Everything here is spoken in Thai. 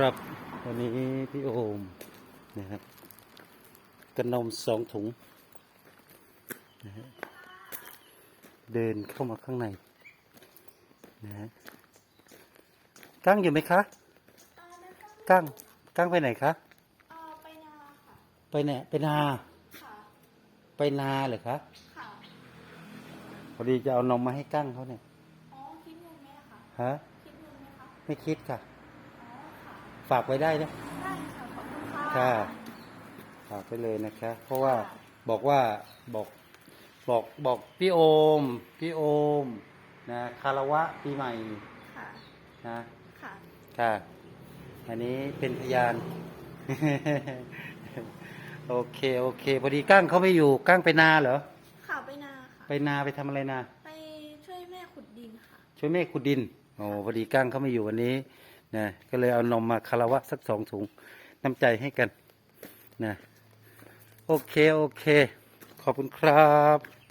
ครับวันนี้พี่โอมนะครับกระนมสองถุงนะฮะเดินเข้ามาข้างในนะฮะกั้งอยู่ไหมคะกั้งกั้งไปไหนคะเอ่อไปนาค่ะไปไหนไปนาค่ะไปนาเหรอคะค่ะพอดีจะเอานมมาให้กั้งเขาเนี่ยอ๋อคิดเงินไหมอะคะฮะคิดเงินไหมคะไม่คิดค่ะอ๋อค่ะ ฝากไว้ได้นะได้ค่ะขอบคุณค่ะค่ะฝากไปเลยนะคะ เพราะว่าบอกว่าบอกบอกบอกพี่โอม พี่โอมนะคารวะปีใหม่ค่ะนะค่ะค่ะ อันนี้เป็นพยาน โอเคโอเคพอดีกั้งเขาไม่อยู่กั้งไปนาเหรอค่ะไปนาค่ะ ไปนาไปทำอะไรนา ไปช่วยแม่ขุดดินค่ะ ช่วยแม่ขุดดินโอ้พอดีกั้งเขาไม่อยู่วันนี้ นะก็เลยเอานมมาคารวะสักสองถุงน้ำใจให้กันนะโอเค โอเค ขอบคุณครับ